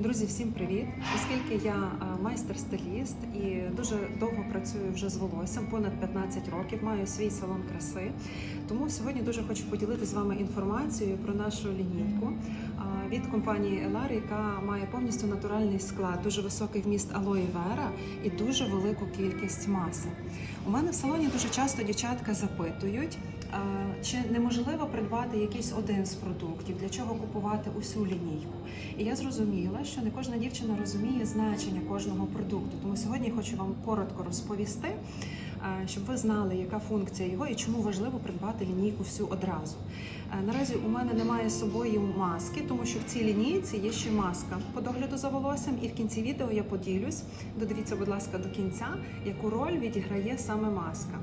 Друзі, всім привіт! Оскільки я е, майстер-стиліст і дуже довго працюю вже з волоссям, понад 15 років, маю свій салон краси. Тому сьогодні дуже хочу поділитися з вами інформацією про нашу лінійку від компанії Елар, яка має повністю натуральний склад, дуже високий вміст алої вера і дуже велику кількість маси. У мене в салоні дуже часто дівчатка запитують, чи неможливо придбати якийсь один з продуктів, для чого купувати усю лінійку. І я зрозуміла, що не кожна дівчина розуміє значення кожного продукту. Тому сьогодні хочу вам коротко розповісти, щоб ви знали, яка функція його і чому важливо придбати лінійку всю одразу. Наразі у мене немає з собою маски, тому що в цій лінійці є ще маска по догляду за волоссям, і в кінці відео я поділюсь. Додивіться, будь ласка, до кінця, яку роль відіграє саме маска.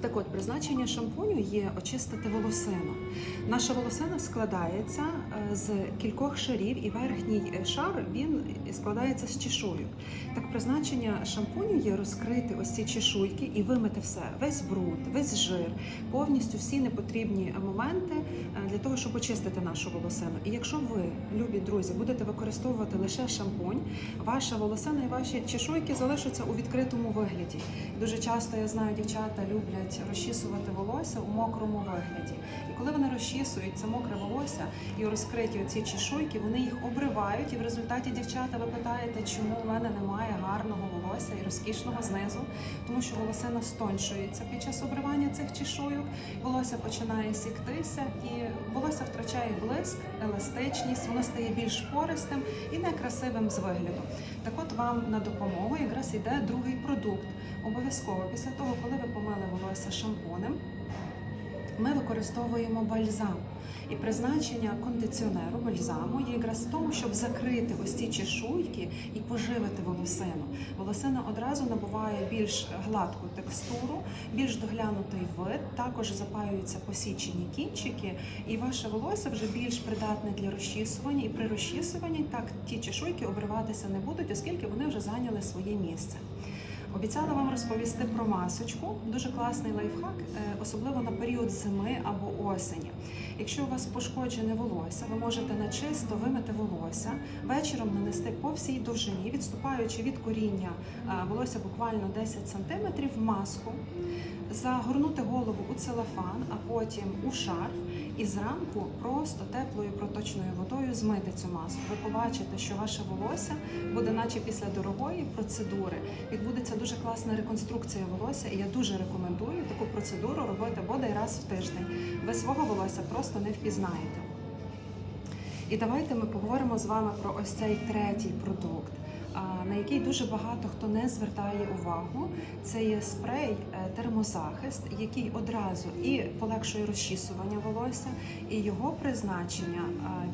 Так от, призначення шампуню є очистити волосину. Наша волосина складається е, з кількох шарів, і верхній е, шар він складається з чешуйок. Так, призначення шампуню є розкрити ось ці чешуйки і вимити все, весь бруд, весь жир, повністю всі непотрібні моменти е, для того, щоб очистити нашу волосину. І якщо ви, любі друзі, будете використовувати лише шампунь, ваша волосина і ваші чешуйки залишаться у відкритому вигляді. Дуже часто я знаю, дівчата люблять розчісувати волосся у мокрому вигляді. І коли вони розчісують це мокре волосся і розкриті оці чешуйки, вони їх обривають. І в результаті дівчата ви питаєте, чому в мене немає гарного волосся і розкішного знизу, тому що волосина стоншується під час обривання цих чешуйок, волосся починає сіктися, і волосся втрачає блиск, еластичність, воно стає більш пористим і некрасивим з вигляду. Так от вам на допомогу якраз йде другий продукт. Обов'язково після того, коли ви помили волосся шампунем, ми використовуємо бальзам. І призначення кондиціонеру бальзаму є якраз в тому, щоб закрити ось ці чешуйки і поживити волосину. Волосина одразу набуває більш гладку текстуру, більш доглянутий вид, також запаюються посічені кінчики, і ваше волосся вже більш придатне для розчісування. І при розчісуванні так ті чешуйки обриватися не будуть, оскільки вони вже зайняли своє місце. Обіцяла вам розповісти про масочку. Дуже класний лайфхак, е, особливо на період зими або осені. Якщо у вас пошкоджене волосся, ви можете на чисто вимити волосся, вечором нанести по всій довжині, відступаючи від коріння е, волосся буквально 10 см маску, загорнути голову у целофан, а потім у шарф, і зранку просто теплою проточною водою змити цю маску. Ви побачите, що ваше волосся буде, наче після дорогої процедури, відбудеться дуже класна реконструкція волосся, і я дуже рекомендую таку процедуру робити бодай раз в тиждень. Ви свого волосся просто не впізнаєте. І давайте ми поговоримо з вами про ось цей третій продукт, на який дуже багато хто не звертає увагу. Це є спрей е, термозахист, який одразу і полегшує розчісування волосся, і його призначення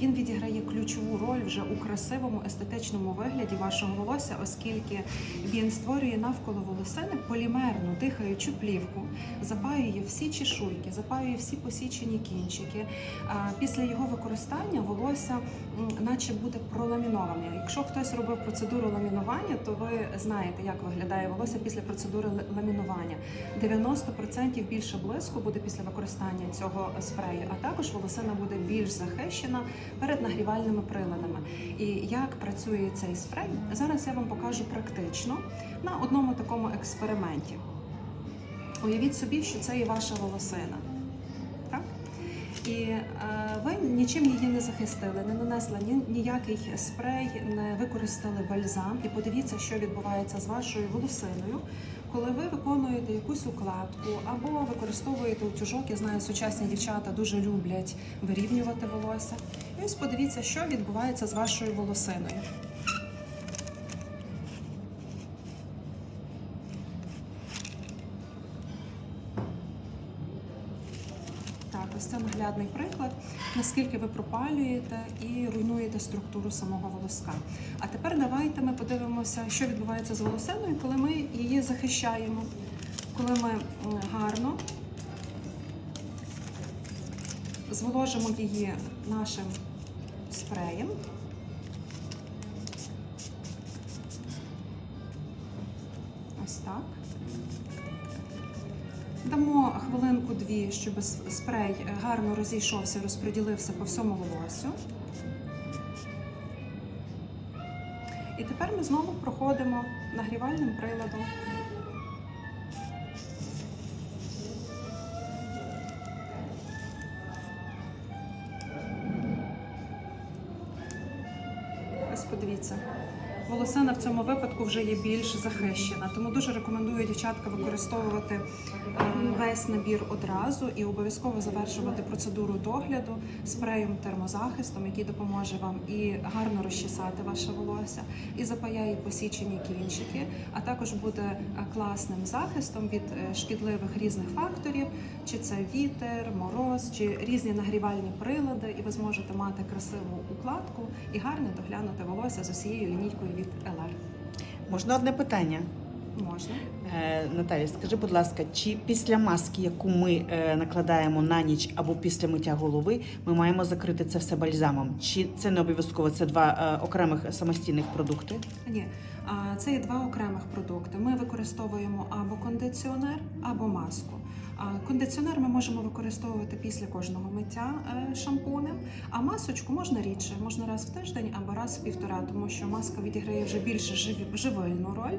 він відіграє ключову роль вже у красивому естетичному вигляді вашого волосся, оскільки він створює навколо волосини полімерну дихаючу плівку, запаює всі чешуйки, запаює всі посічені кінчики. Після його використання волосся м, наче буде проламіноване. Якщо хтось робив процедуру ламінування, то ви знаєте, як виглядає волосся після процедури ламінування. 90% більше блиску буде після використання цього спрею, а також волосина буде більш захищена перед нагрівальними приладами. І як працює цей спрей, зараз я вам покажу практично на одному такому експерименті. Уявіть собі, що це і ваша волосина. І е, ви нічим її не захистили, не нанесли ні, ніякий спрей, не використали бальзам. І подивіться, що відбувається з вашою волосиною, коли ви виконуєте якусь укладку або використовуєте утюжок. Я знаю, сучасні дівчата дуже люблять вирівнювати волосся. І ось подивіться, що відбувається з вашою волосиною. Це наглядний приклад, наскільки ви пропалюєте і руйнуєте структуру самого волоска. А тепер давайте ми подивимося, що відбувається з волосиною, коли ми її захищаємо, коли ми гарно зволожимо її нашим спреєм. Ось так. Дамо хвилинку-дві, щоб спрей гарно розійшовся, розподілився по всьому волосю. І тепер ми знову проходимо нагрівальним приладом. Ось подивіться. Волосина в цьому випадку вже є більш захищена, тому дуже рекомендую дівчатка використовувати е, весь набір одразу і обов'язково завершувати процедуру догляду спреєм термозахистом, який допоможе вам і гарно розчесати ваше волосся, і запаяє посічені кінчики, а також буде е, класним захистом від е, шкідливих різних факторів, чи це вітер, мороз, чи різні нагрівальні прилади, і ви зможете мати красиву укладку і гарно доглянути волосся з усією лінійкою від LR. Можна одне питання? Можна. Е, Наталі, скажи, будь ласка, чи після маски, яку ми е, накладаємо на ніч або після миття голови, ми маємо закрити це все бальзамом? Чи це не обов'язково? Це два е, окремих самостійних продукти? Ні, а, це є два окремих продукти. Ми використовуємо або кондиціонер, або маску. Кондиціонер ми можемо використовувати після кожного миття е, шампунем, а масочку можна рідше, можна раз в тиждень або раз в півтора, тому що маска відіграє вже більше живильну роль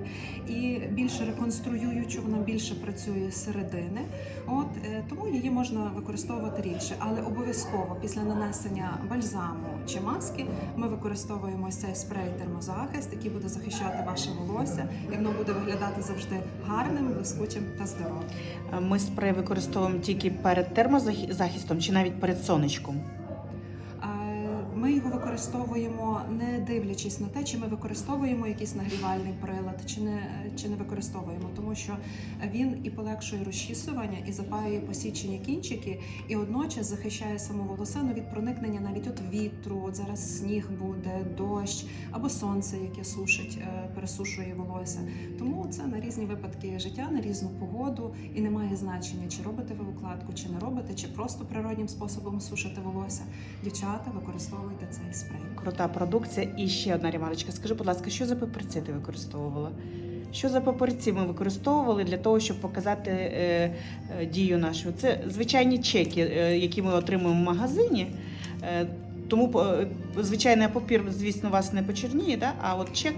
і більше реконструюючу, вона більше працює з середини. От е, тому її можна використовувати рідше, але обов'язково після нанесення бальзаму чи маски ми використовуємо цей спрей термозахист, який буде захищати ваше волосся, і воно буде виглядати завжди гарним, блискучим та здоровим. Е, Ми спрей використовуємо тільки перед термозахистом чи навіть перед сонечком. Його використовуємо не дивлячись на те, чи ми використовуємо якийсь нагрівальний прилад, чи не чи не використовуємо, тому що він і полегшує розчісування, і запаює посічені кінчики, і одночас захищає саму волосину від проникнення навіть от вітру. От зараз сніг буде, дощ або сонце, яке сушить, е, пересушує волосся. Тому це на різні випадки життя, на різну погоду, і не має значення, чи робите ви укладку, чи не робите, чи просто природнім способом сушите волосся. Дівчата, використовуйте цей спрей. Крута продукція. І ще одна ремарочка. Скажи, будь ласка, що за папірці ти використовувала? Що за папірці ми використовували для того, щоб показати е, е, дію нашу? Це звичайні чеки, е, які ми отримуємо в магазині. Е, тому е, звичайний папір, звісно, вас не почерніє, да? а от чек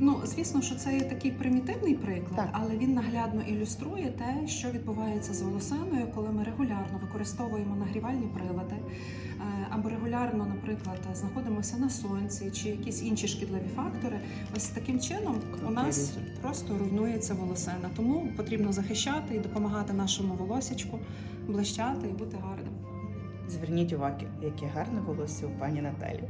Ну, звісно, що це є такий примітивний приклад, Так. але він наглядно ілюструє те, що відбувається з волосиною, коли ми регулярно використовуємо нагрівальні прилади, е, або регулярно, наприклад, знаходимося на сонці чи якісь інші шкідливі фактори. Ось таким чином у нас просто руйнується волосина. Тому потрібно захищати і допомагати нашому волосічку блищати і бути гарним. Зверніть увагу, яке гарне волосся у пані Наталі.